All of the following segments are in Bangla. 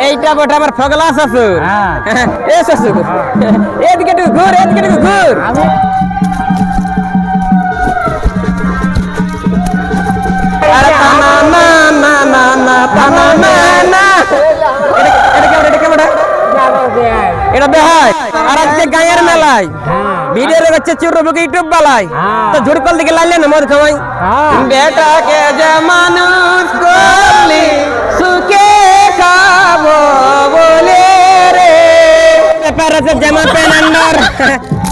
এইটা বটে আমার ফগলা শ্বশুর হ্যাঁ। এ শ্বশুর এদিকে একটু ঘুর এদিকে ঘুর। এটা এটা কেমন এটা কেমন? এটা বেহাই। আর আজকে গায়ের মেলায়। ভিডিও হচ্ছে চুরবুকে ইউটিউব বালাই। তো ঝুড়কল দিকে লাইলে না মদ খাওয়াই। বেটাকে যে মানুষ করলি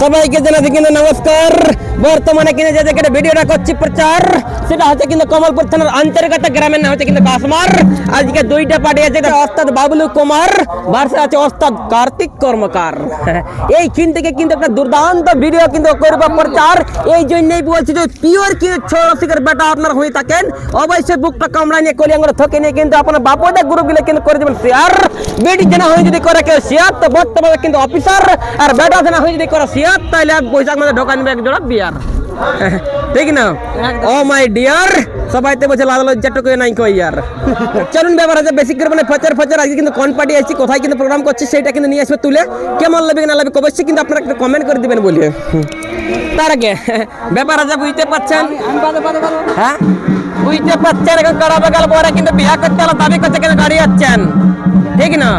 সবাইকে জানাতে কিন্তু নমস্কার। বর্তমানে কিন্তু যে জায়গাটা ভিডিওটা করছি প্রচার, সেটা হচ্ছে কিন্তু কমলপুর থানার অন্তর্গত গ্রামের নাম হচ্ছে কিন্তু কাশমার আজকে দুইটা পার্টি আছে অস্তাদ বাবলু কুমার ভার্সে আছে ওস্তাদ কার্তিক কর্মকার। এই চিন থেকে কিন্তু একটা দুর্দান্ত ভিডিও কিন্তু করব প্রচার। এই জন্যই বলছি যে পিওর কি ছড়াশিকের বেটা আপনার হয়ে থাকেন। অবশ্যই বুকটা কামড়া নিয়ে কলিয়াঙ্গর থকে নিয়ে কিন্তু আপনার বাপদা গ্রুপগুলো কিন্তু করে দেবেন শেয়ার বেটি জানা হয়ে যদি করে কেউ শেয়ার তো বর্তমানে কিন্তু অফিসার আর বেটা জানা হয়ে যদি করে শেয়ার তাহলে বৈশাখ মাসে ঢোকা নিবে এক জোড়া বিয়ার ঠিক না? ও মাই ডিয়ার সবাই তো বলছে লাল লজ্জাটুকু নাই কই ইয়ার চলুন ব্যাপার আছে বেশি করে মানে ফচার ফচার আজকে কিন্তু কোন পার্টি আসছি কোথায় কিন্তু প্রোগ্রাম করছি সেটা কিন্তু নিয়ে আসবে তুলে। কেমন লাগবে না লাগবে অবশ্যই কিন্তু আপনারা একটা কমেন্ট করে দিবেন বলিয়ে তার আগে ব্যাপার আছে বুঝতে পারছেন? হ্যাঁ? বুঝতে পারছেন এখন কড়া বেগাল পরে কিন্তু বিয়া করতে হলো দাবি করছে কিন্তু গাড়ি যাচ্ছেন ঠিক না?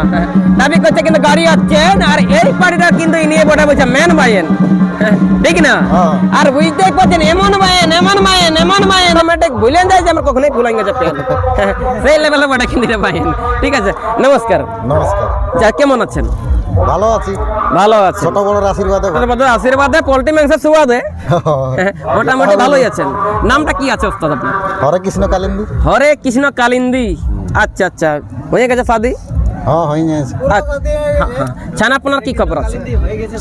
দাবি করছে কিন্তু গাড়ি যাচ্ছেন আর এই পার্টিটা কিন্তু নিয়ে বটে বলছে মেন বাইন ঠিক না? আর বুঝতেই পারছেন এমন মায়েন এমন মায়েন এমন মায়েন অটোমেটিক ভুলেন যায় যে আমরা কখনোই ভুলাই গেছে পেন সেই লেভেলে বটে কিন্তু মায়েন। ঠিক আছে নমস্কার। নমস্কার। যা কেমন আছেন? ভালো আছি। ভালো আছে ছোট বড় আশীর্বাদে ভালো। আশীর্বাদে আশীর্বাদে পোল্ট্রি মাংসের সুবাদে। মোটামুটি ভালোই আছেন। নামটা কি আছে ওস্তাদ আপনার? হরে কৃষ্ণ কালিন্দী। হরে কৃষ্ণ কালিন্দি। আচ্ছা আচ্ছা। হয়ে গেছে শাদি হ্যাঁ হয়ে গেছে। আচ্ছা, হ্যাঁ। ছানা আপনার কি খবর আছে?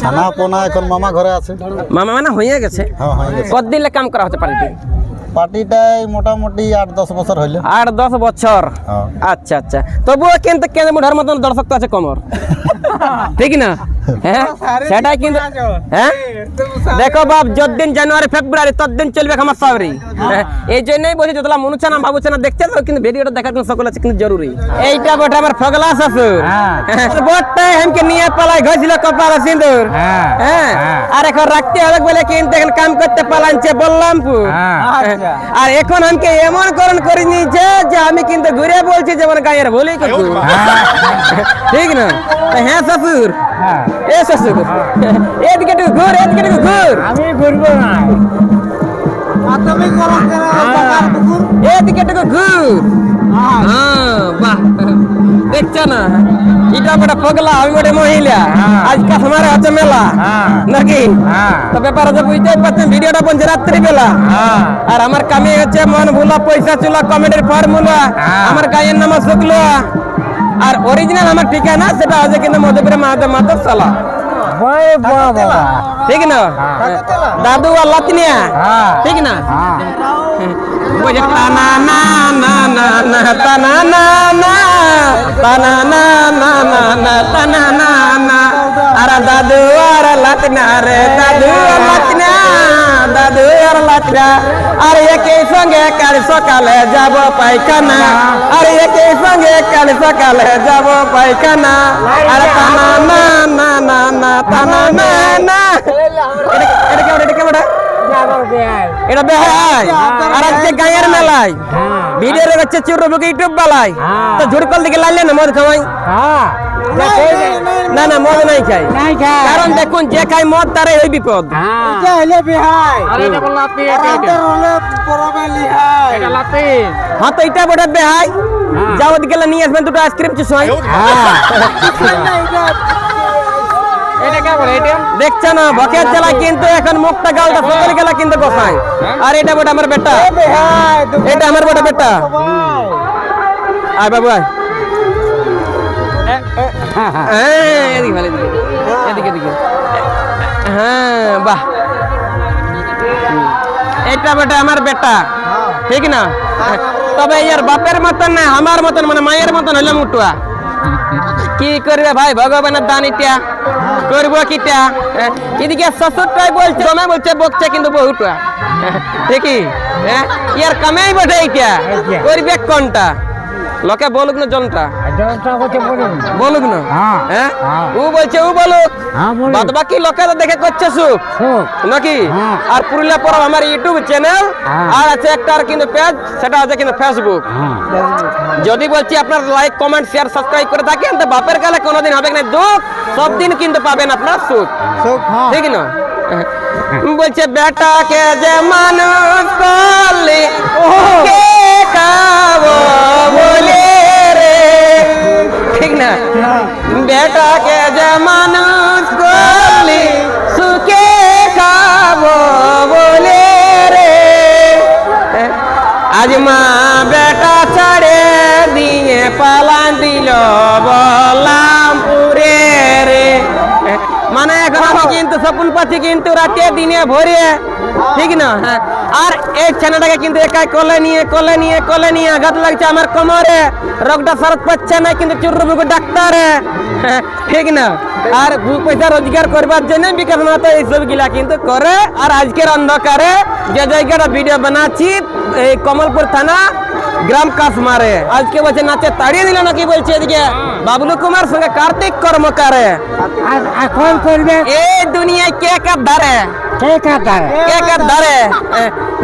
ছানাপোনা এখন মামা ঘরে আছে। মামা মানে হয়ে গেছে? হ্যাঁ গেছে। কত দিলে কাম করা হচ্ছে পার্টি পার্টিটাই মোটামুটি আট দশ বছর হইল। আট দশ বছর? হ্যাঁ। আচ্ছা আচ্ছা। তবুও কিন্তু কেন মুঠার মতন দর্শক তো আছে কমর। ঠিক না? হ্যাঁ? সেটাই কিন্তু হ্যাঁ? দেখো বাপ যতদিন জানুয়ারি ফেব্রুয়ারি ততদিন চলবে আমার সাবরি হ্যাঁ, এই জন্যই বলছি যতলা মনুছে না ভাবুছে না দেখছে তো কিন্তু ভিডিওটা দেখার কিন্তু সকল আছে কিন্তু জরুরি। এইটা বটে আমার ফগলা শ্বশুর। হ্যাঁ। বটটাই হেমকে নিয়ে পালাই ঘষিল কপাল সিন্দুর হ্যাঁ, হ্যাঁ? হ্যাঁ। আর এখন রাখতে হবে বলে কিন্তু এখন কাম করতে পালানছে বললাম হ্যাঁ। আর এখন আমাকে এমন করণ করে নিয়েছে যে আমি কিন্তু ঘুরে বলছি যেমন গায়ের বলেই করব ঠিক না? হ্যাঁ শ্বশুর। হ্যাঁ। এ শ্বশুর এদিকে একটু ঘুর এদিকে একটু ঘুর। আমি ঘুরবো না। এদিকে একটু ঘুর। হ্যাঁ বাহ। দেখছ না? এটা বড় পগলা আমি বড় মহিলা। আজ কাশ্মারে আছে মেলা। হ্যাঁ। নাকি? হ্যাঁ। তো ব্যাপার আছে বুঝতেই পারছেন ভিডিওটা বলছে রাত্রি বেলা হ্যাঁ। আর আমার কামি হচ্ছে মন ভুলা পয়সা চুলা কমেডির ফর্মুলা হ্যাঁ। আমার গায়ের নাম শুক্লা। আর অরিজিনাল আমার ঠিকানা সেটা আছে কিন্তু মধুপুরে মাহাদেব মাধব সালা ঠিক না দাদু লাতনিয়া হ্যাঁ। ঠিক হ্যাঁ না আরে দাদু আর লাতনা রে দাদু আর লাতনা দাদু আর লাতনা আর একই সঙ্গে কাল সকালে যাব পায়খানা আর একই সঙ্গে কাল সকালে যাব পায়খানা আর তানা না না না না তানা না না এটা কেমন এটা কেমন এটা বেহাই আর আজকে গায়ের মেলায়। ভিডিও হচ্ছে চুরবুকে ইউটিউব বালাই। হ্যাঁ। তো ঝুড়কল দিকে লাইলে না মদ খাওয়াই? হ্যাঁ। না না মদ নাই খাই। কারণ দেখুন যে খাই মদ তারে ওই বিপদ। হ্যাঁ। আরে এটা বল লাতি এটা এটা। লাতি হ্যাঁ তো এটা বটে বেহাই হ্যাঁ। যাও ওদিকে নিয়ে আসবেন দুটো আইসক্রিম চুষাই হ্যাঁ? এটা এটা দেখছে না বকের চালা কিন্তু এখন মুখটা গালটা সকল গেলা কিন্তু বসায় আর এটা বটে আমার বেটা। এটা আমার বটে বেটা। আয় বাবু আয়। হ্যাঁ, এদিকে। হ্যাঁ, বাহ। এটা বেটা আমার বেটা। ঠিক না? তবে ইয়ার বাপের মতন না আমার মতন মানে মায়ের মতন হইলাম উঠুয়া কি করবে ভাই ভগবানের দান ইটা করব কিটা? এদিকে শ্বশুরটাই বলছে জমে বলছে বকছে কিন্তু বহুটা। দেখি হ্যাঁ ইয়ার কামেই বটে এইটা। করবে কোনটা? লোকে বলুক না জনটা। বলুক না? হ্যাঁ। হ্যাঁ? হ্যাঁ। ও বলছে ও বলুক। হ্যাঁ বাদ বাকি লোকে তো দেখে করছে সুখ নাকি। আর পুরুলিয়া পর আমার ইউটিউব চ্যানেল। আর আছে একটা আর কিন্তু পেজ সেটা আছে কিন্তু ফেসবুক যদি বলছি আপনার লাইক কমেন্ট শেয়ার সাবস্ক্রাইব করে থাকেন তো বাপের কালে কোনোদিন হবে না দুঃখ? সব দিন কিন্তু পাবেন আপনার সুখ। ঠিক না? বলছে বেটাকে যে মানুষ করলে কে খাব? ঠিক না বেটাকে যে মানুষ করলে সুখে খাব বলে রে আজ মা বেটা ছাড়ে দিয়ে পালান দিল বললাম পুরে রে মানে এখন আমি কিন্তু স্বপ্ন পাচ্ছি কিন্তু রাতে দিনে ভরে ঠিক না? হ্যাঁ। আর এই ছেলেটাকে কিন্তু একাই কলে নিয়ে কলে নিয়ে কলে নিয়ে আঘাত লাগছে আমার কোমরে। রোগটা সারত পাচ্ছে না কিন্তু চুরবুকু ডাক্তারে। হ্যাঁ, ঠিক না? আর দু পয়সা রোজগার করবার জন্য বিকাশ মাতা এইসব গিলা কিন্তু করে। আর আজকের অন্ধকারে যে জায়গাটা ভিডিও বানাচ্ছি এই কমলপুর থানা গ্রাম কাশমারে আজকে বলছে নাচে তাড়িয়ে দিল নাকি বলছে এদিকে? বাবলু কুমার সঙ্গে কার্তিক কর্মকারে। এখন করবে? এই দুনিয়ায় কে কার ধারে ধারে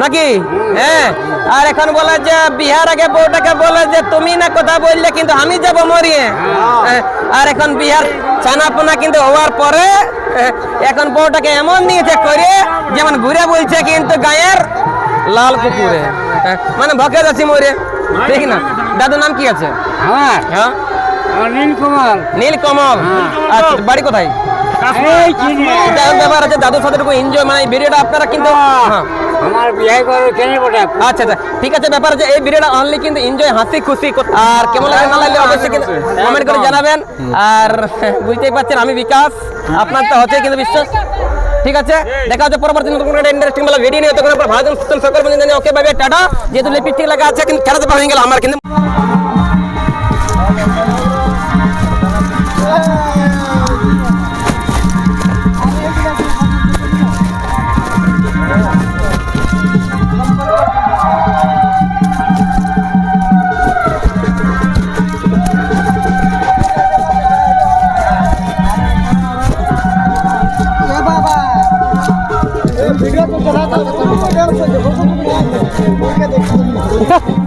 নাকি? হ্যাঁ আর এখন বলে যে বিহার আগে বউটাকে বলে যে তুমি না কথা বললে কিন্তু আমি যাব মরিয়ে। আর এখন বিহার ছানাপোনা কিন্তু হওয়ার পরে এখন বউটাকে এমন নিয়েছে করে যেমন ঘুরে বলছে কিন্তু গায়ের লাল কুকুরে। মানে ভকে যাচ্ছি মরে ঠিক না দাদুর নাম কি আছে? হ্যাঁ? অনিল কুমার নীল কমল আচ্ছা বাড়ি কোথায়? ব্যাপার আছে দাদুর সাথে এনজয় মানে ভিডিওটা আপনারা কিন্তু হ্যাঁ। আমার বিয়ে করে কেন বটে? আচ্ছা আচ্ছা। ঠিক আছে ব্যাপার আছে এই ভিডিওটা অনলি কিন্তু এনজয় হাসি খুশি আর কেমন লাগে না লাগলে অবশ্যই কিন্তু কমেন্ট করে জানাবেন। আর বুঝতেই পারছেন আমি বিকাশ আপনার তো হচ্ছে কিন্তু বিশ্বাস। ঠিক আছে? দেখা হচ্ছে পরবর্তী নতুন কোনো ইন্টারেস্টিং বলা ভিডিও নিয়ে। তখন সকল ওকে ভাবে টাটা। যেহেতু লিপস্টিক লাগা আছে কিন্তু খেলাতে পারা হয়ে গেল আমার কিন্তু ভিডিও তো